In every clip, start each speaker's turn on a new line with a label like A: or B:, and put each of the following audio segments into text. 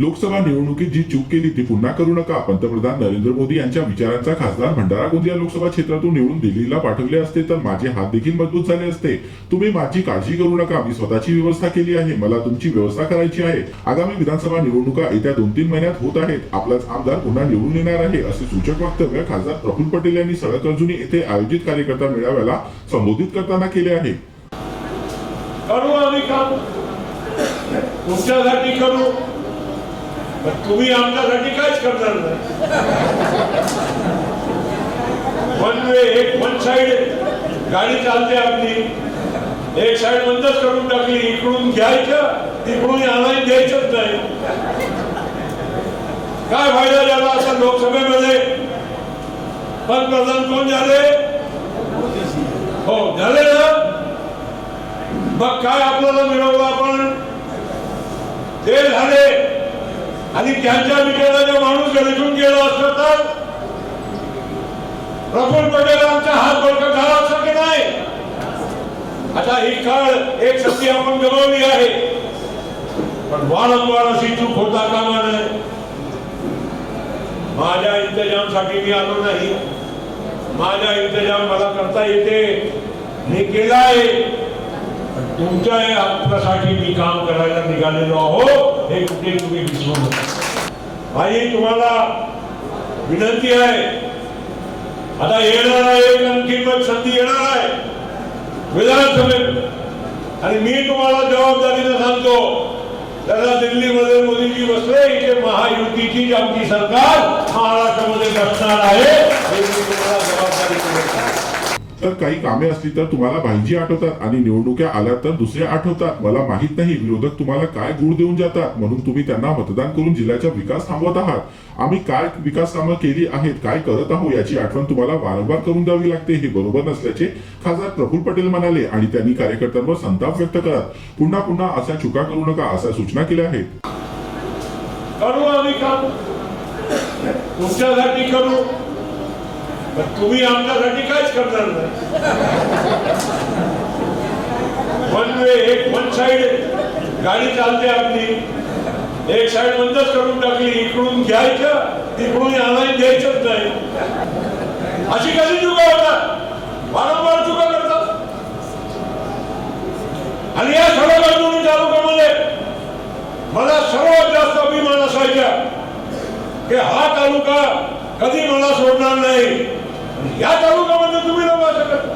A: लोकसभा निवडणुकीत जी चूक केली ती पुन्हा करू नका. पंतप्रधान नरेंद्र मोदी यांच्या विचारांचा खासदार भंडारा गोंदिया लोकसभा क्षेत्रातून निवडून दिल्लीला पाठवले असते तर माझे हात देखील मजबूत झाले असते. तुम्ही माझी काळजी करू नका. मी स्वतःची व्यवस्था केली आहे. मला तुमची व्यवस्था करायची आहे. आगामी विधानसभा निवडणुका येत्या दोन तीन महिन्यात होत आहेत. आपलाच आमदार पुन्हा निवडून येणार आहे असे सूचक वक्तव्य खासदार प्रफुल्ल पटेल यांनी सडक अर्जुनी येथे आयोजित कार्यकर्ता मेळाव्याला संबोधित करताना केले आहे.
B: करू तुमच्यासाठी करू. तुम्ही आमच्यासाठी काहीच करणार नाही. वन वे एक वन साइड गाडी चालते आपली. एक साइड बंदच करून टाकली इकडून घ्यायचं तिकडून आणायला द्यायचंच नाही. काय फायदा झाला असं लोकसभेमध्ये? पंतप्रधान कोण झाले? हो झाले ना? मग काय आपल्याला मिळवलं आपण? ते झाले. आणि त्यांच्या विचाराचा माणूस घरीतून गेला असत तर प्रफुल पटेल आमचा हात बळकट झाला असं की नाही? आता ही काळ एक संधी आपण गमावली आहे. पण वारंवार अशी चूक होता कामा नये. माझ्या इंतजामसाठी मी आलो नाही. माझ्या इंतजाम मला करता येते. मी केला आहे तुमच्या या हक्कासाठी मी काम करायला निघालेलो आहो हे कुठे तुम्ही विसरू नका. माझी तुम्हाला विनंती आहे. आता येणार आहे एक आणखी मग संधी येणार आहे. विधानसभेत. आणि मी तुम्हाला जबाबदारीनं सांगतो त्याला दिल्लीमध्ये मोदीजी बसले इथे महायुतीची जी आमची सरकार महाराष्ट्रामध्ये बसणार आहे
A: तर काही कामे असली तर तुम्हाला भाईजी आठवतात आणि निवडणुक्या आल्या तर दुसऱ्या आठवतात. मला माहीत नाही विरोधक तुम्हाला काय गुण देऊन जातात म्हणून तुम्ही त्यांना मतदान करून जिल्ह्याचा विकास थांबवत आहात. आम्ही काय विकास कामं केली आहेत काय करत आहोत याची आठवण तुम्हाला वारंवार करून द्यावी लागते हे बरोबर नसल्याचे खासदार प्रफुल पटेल म्हणाले आणि त्यांनी कार्यकर्त्यांवर संताप व्यक्त करत पुन्हा पुन्हा अशा चुका करू नका अशा सूचना केल्या आहेत.
B: करू आम्ही काम. तुमच्यासाठी करू. पण तुम्ही आमच्यासाठी काहीच करणार नाही. वन वे एक वन साइड. गाडी चालते आपली. एक साइड बंदच करून टाकली. इकडून घ्यायचं तिकडून आणायला द्यायचंच नाही. अशी कशी चुका होतात? वारंवार चुका करतात. आणि या सगळ्या बाजूनी तालुक्यामध्ये मला सर्वात जास्त अभिमान असायचा. की हा तालुका कधी मला सोडणार नाही. या तालुक्यामध्ये तुम्ही लोक शकत.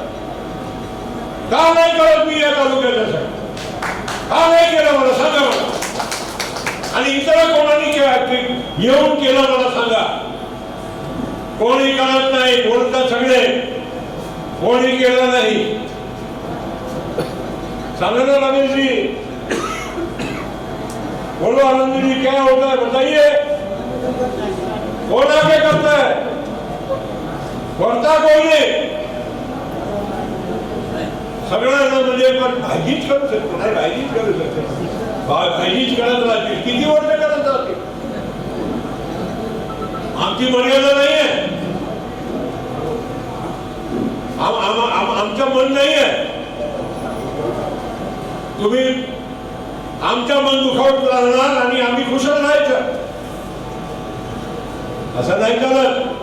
B: का नाही करत मी या तालुक्याच्यासाठी का नाही केलं मला सांगा मला. आणि इतर कोणाने के- येऊन केलं मला सांगा. कोणी करत नाही बोलतात सगळे. कोणी केलं नाही. सांगा ना रमेशजी. बोलो आनंद जी क्या होता है बताइए कौन आगे करता है करता कोण? नाही सगळ्यांना म्हणजे पण भाजीच करू शकतो नाही भाजीच करू शकतो. भाजीच करत राहते किती वर्ष करत राहते आमची मर्यादा नाहीये. आम- आम- आमचं मन नाहीये. तुम्ही आमच्या मन दुखावत राहणार आणि आम्ही खुश राहायचं. असं नाही करत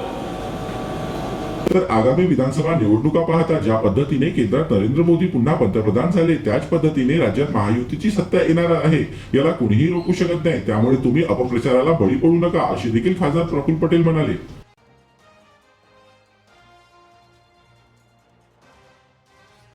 A: तर आगामी विधानसभा निवडणुका पाहता ज्या पद्धतीने केंद्रात नरेंद्र मोदी पुन्हा पंतप्रधान झाले त्याच पद्धतीने राज्यात महायुतीची सत्ता येणार आहे. याला कुणीही रोखू शकत नाही. त्यामुळे तुम्ही अपप्रचाराला बळी पडू नका असे देखील खासदार प्रफुल्ल पटेल म्हणाले.